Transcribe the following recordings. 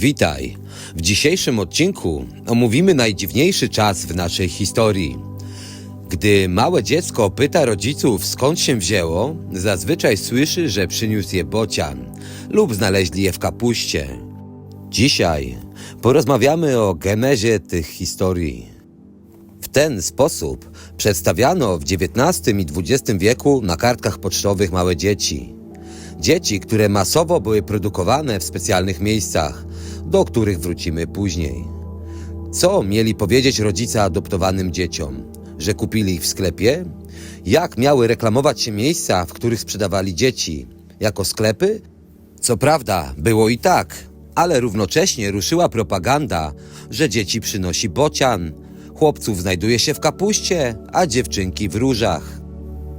Witaj. W dzisiejszym odcinku omówimy najdziwniejszy czas w naszej historii. Gdy małe dziecko pyta rodziców skąd się wzięło, zazwyczaj słyszy, że przyniósł je bocian lub znaleźli je w kapuście. Dzisiaj porozmawiamy o genezie tych historii. W ten sposób przedstawiano w XIX i XX wieku na kartkach pocztowych małe dzieci. Dzieci, które masowo były produkowane w specjalnych miejscach, do których wrócimy później. Co mieli powiedzieć rodzice adoptowanym dzieciom? Że kupili ich w sklepie? Jak miały reklamować się miejsca, w których sprzedawali dzieci? Jako sklepy? Co prawda, było i tak, ale równocześnie ruszyła propaganda, że dzieci przynosi bocian, chłopców znajduje się w kapuście, a dziewczynki w różach.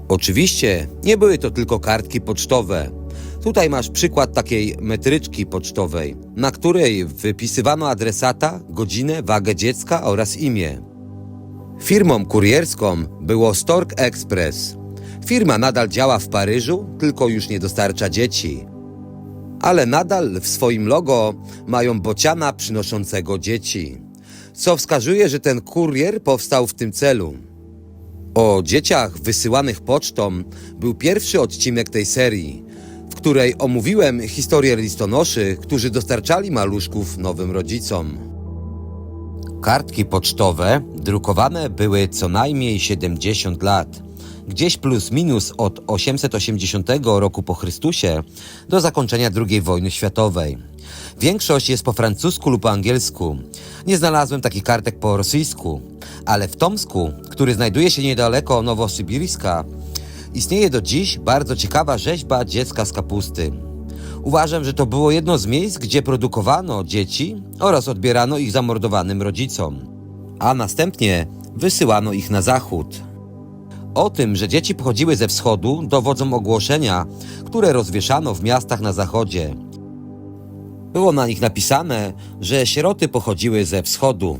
Oczywiście nie były to tylko kartki pocztowe. Tutaj masz przykład takiej metryczki pocztowej, na której wypisywano adresata, godzinę, wagę dziecka oraz imię. Firmą kurierską było Stork Express. Firma nadal działa w Paryżu, tylko już nie dostarcza dzieci. Ale nadal w swoim logo mają bociana przynoszącego dzieci, co wskazuje, że ten kurier powstał w tym celu. O dzieciach wysyłanych pocztą był pierwszy odcinek tej serii, której omówiłem historię listonoszy, którzy dostarczali maluszków nowym rodzicom. Kartki pocztowe drukowane były co najmniej 70 lat, gdzieś plus minus od 880 roku po Chrystusie do zakończenia II wojny światowej. Większość jest po francusku lub po angielsku. Nie znalazłem takich kartek po rosyjsku, ale w Tomsku, który znajduje się niedaleko Nowosybirska, istnieje do dziś bardzo ciekawa rzeźba dziecka z kapusty. Uważam, że to było jedno z miejsc, gdzie produkowano dzieci oraz odbierano ich zamordowanym rodzicom, a następnie wysyłano ich na zachód. O tym, że dzieci pochodziły ze wschodu, dowodzą ogłoszenia, które rozwieszano w miastach na zachodzie. Było na nich napisane, że sieroty pochodziły ze wschodu.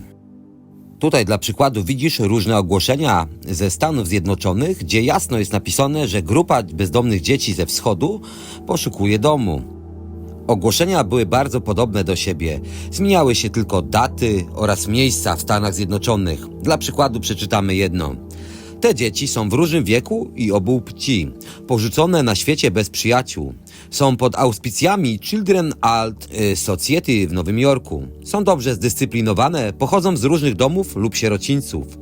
Tutaj dla przykładu widzisz różne ogłoszenia ze Stanów Zjednoczonych, gdzie jasno jest napisane, że grupa bezdomnych dzieci ze wschodu poszukuje domu. Ogłoszenia były bardzo podobne do siebie. Zmieniały się tylko daty oraz miejsca w Stanach Zjednoczonych. Dla przykładu przeczytamy jedno. Te dzieci są w różnym wieku i obu płci, porzucone na świecie bez przyjaciół. Są pod auspicjami Children Alt y, Society w Nowym Jorku. Są dobrze zdyscyplinowane, pochodzą z różnych domów lub sierocińców.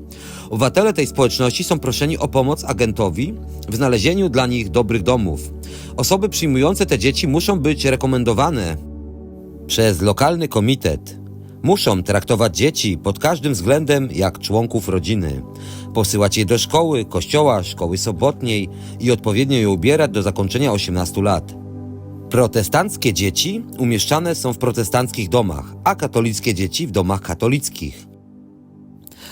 Obywatele tej społeczności są proszeni o pomoc agentowi w znalezieniu dla nich dobrych domów. Osoby przyjmujące te dzieci muszą być rekomendowane przez lokalny komitet. Muszą traktować dzieci pod każdym względem jak członków rodziny. Posyłać je do szkoły, kościoła, szkoły sobotniej i odpowiednio je ubierać do zakończenia 18 lat. Protestanckie dzieci umieszczane są w protestanckich domach, a katolickie dzieci w domach katolickich.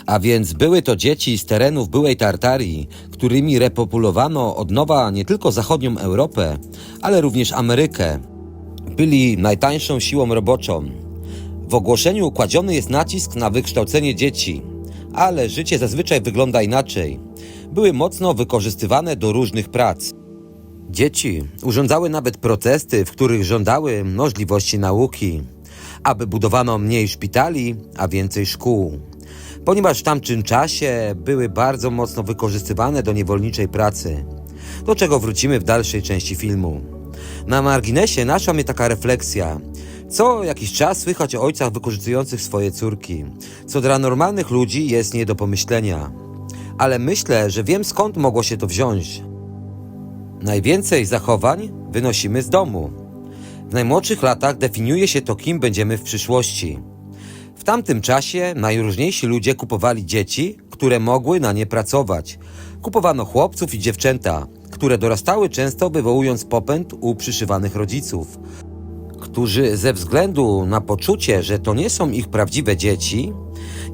A więc były to dzieci z terenów byłej Tartarii, którymi repopulowano od nowa nie tylko zachodnią Europę, ale również Amerykę. Byli najtańszą siłą roboczą. W ogłoszeniu kładziony jest nacisk na wykształcenie dzieci, ale życie zazwyczaj wygląda inaczej. Były mocno wykorzystywane do różnych prac. Dzieci urządzały nawet protesty, w których żądały możliwości nauki, aby budowano mniej szpitali, a więcej szkół. Ponieważ w tamtym czasie były bardzo mocno wykorzystywane do niewolniczej pracy, do czego wrócimy w dalszej części filmu. Na marginesie naszła mnie taka refleksja. Co jakiś czas słychać o ojcach wykorzystujących swoje córki, co dla normalnych ludzi jest nie do pomyślenia. Ale myślę, że wiem skąd mogło się to wziąć. Najwięcej zachowań wynosimy z domu. W najmłodszych latach definiuje się to, kim będziemy w przyszłości. W tamtym czasie najróżniejsi ludzie kupowali dzieci, które mogły na nie pracować. Kupowano chłopców i dziewczęta, które dorastały często wywołując popęd u przyszywanych rodziców, którzy ze względu na poczucie, że to nie są ich prawdziwe dzieci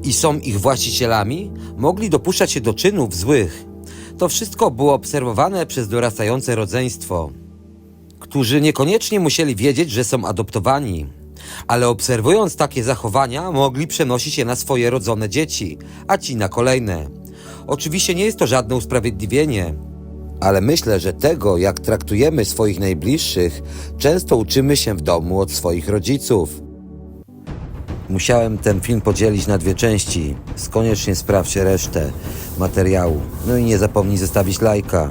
i są ich właścicielami, mogli dopuszczać się do czynów złych. To wszystko było obserwowane przez dorastające rodzeństwo, którzy niekoniecznie musieli wiedzieć, że są adoptowani, ale obserwując takie zachowania, mogli przenosić je na swoje rodzone dzieci, a ci na kolejne. Oczywiście nie jest to żadne usprawiedliwienie, ale myślę, że tego, jak traktujemy swoich najbliższych, często uczymy się w domu od swoich rodziców. Musiałem ten film podzielić na dwie części. Koniecznie sprawdźcie resztę materiału. No i nie zapomnij zostawić lajka.